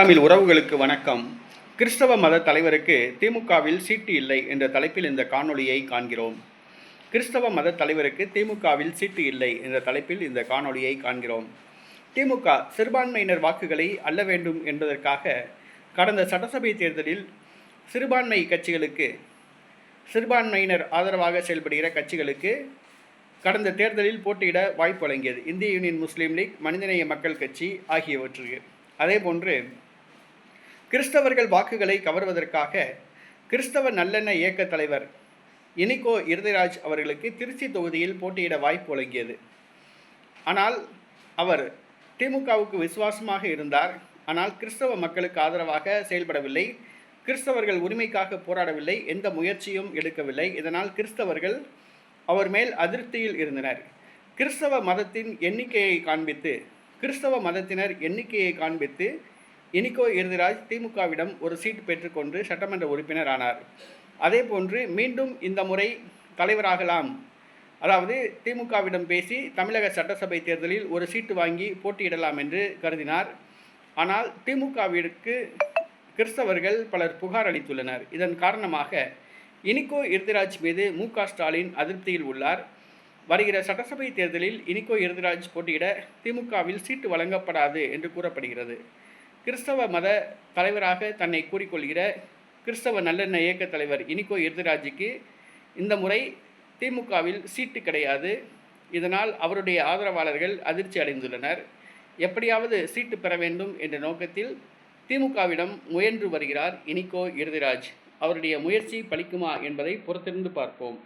தமிழ் உறவுகளுக்கு வணக்கம். கிறிஸ்தவ மத தலைவருக்கு திமுகவில் சீட்டு இல்லை என்ற தலைப்பில் இந்த காணொளியை காண்கிறோம். கிறிஸ்தவ மத தலைவருக்கு திமுகவில் சீட்டு இல்லை என்ற தலைப்பில் இந்த காணொளியை காண்கிறோம். திமுக சிறுபான்மையினர் வாக்குகளை அள்ள வேண்டும் என்பதற்காக கடந்த சட்டசபை தேர்தலில் சிறுபான்மை கட்சிகளுக்கு சிறுபான்மையினர் ஆதரவாக செயல்படுகிற கட்சிகளுக்கு கடந்த தேர்தலில் போட்டியிட வாய்ப்பு வழங்கியது. இந்திய யூனியன் முஸ்லீம் லீக் மனிதநேய மக்கள் கட்சி ஆகியவற்றுக்கு. அதேபோன்று கிறிஸ்தவர்கள் வாக்குகளை கவர்வதற்காக கிறிஸ்தவ நல்லெண்ண இயக்க தலைவர் இனிகோ இருதயராஜ் அவர்களுக்கு திருச்சி தொகுதியில் போட்டியிட வாய்ப்பு வழங்கியது. ஆனால் அவர் திமுகவுக்கு விசுவாசமாக இருந்தார். ஆனால் கிறிஸ்தவ மக்களுக்கு ஆதரவாக செயல்படவில்லை. கிறிஸ்தவர்கள் உரிமைக்காக போராடவில்லை. எந்த முயற்சியும் எடுக்கவில்லை. இதனால் கிறிஸ்தவர்கள் அவர் மேல் அதிருப்தியில் இருந்தனர். கிறிஸ்தவ மதத்தின் எண்ணிக்கையை காண்பித்து கிறிஸ்தவ மதத்தினர் எண்ணிக்கையை காண்பித்து இனிகோ இருதிராஜ் திமுகவிடம் ஒரு சீட் பெற்றுக்கொண்டு சட்டமன்ற உறுப்பினர் ஆனார். அதேபோன்று மீண்டும் இந்த முறை தலைவராகலாம். அதாவது திமுகவிடம் பேசி தமிழக சட்டசபை தேர்தலில் ஒரு சீட்டு வாங்கி போட்டியிடலாம் என்று கருதினார். ஆனால் திமுகவிற்கு கிறிஸ்தவர்கள் பலர் புகார் அளித்துள்ளனர். இதன் காரணமாக இனிகோ இருதிராஜ் மீது மு க ஸ்டாலின் அதிருப்தியில் உள்ளார். வருகிற சட்டசபை தேர்தலில் இனிகோ இருதிராஜ் போட்டியிட திமுகவில் சீட்டு வழங்கப்படாது என்று கூறப்படுகிறது. கிறிஸ்தவ மத தலைவராக தன்னை கூறிக்கொள்கிற கிறிஸ்தவ நல்லெண்ண இயக்க தலைவர் இனிகோ இருதுராஜுக்கு இந்த முறை திமுகவில் சீட்டு கிடையாது. இதனால் அவருடைய ஆதரவாளர்கள் அதிர்ச்சி அடைந்துள்ளனர். எப்படியாவது சீட்டு பெற வேண்டும் என்ற நோக்கத்தில் திமுகவிடம் முயன்று வருகிறார் இனிகோ இருதுராஜ் அவருடைய முயற்சி பலிக்குமா என்பதை பொறுத்திருந்து பார்ப்போம்.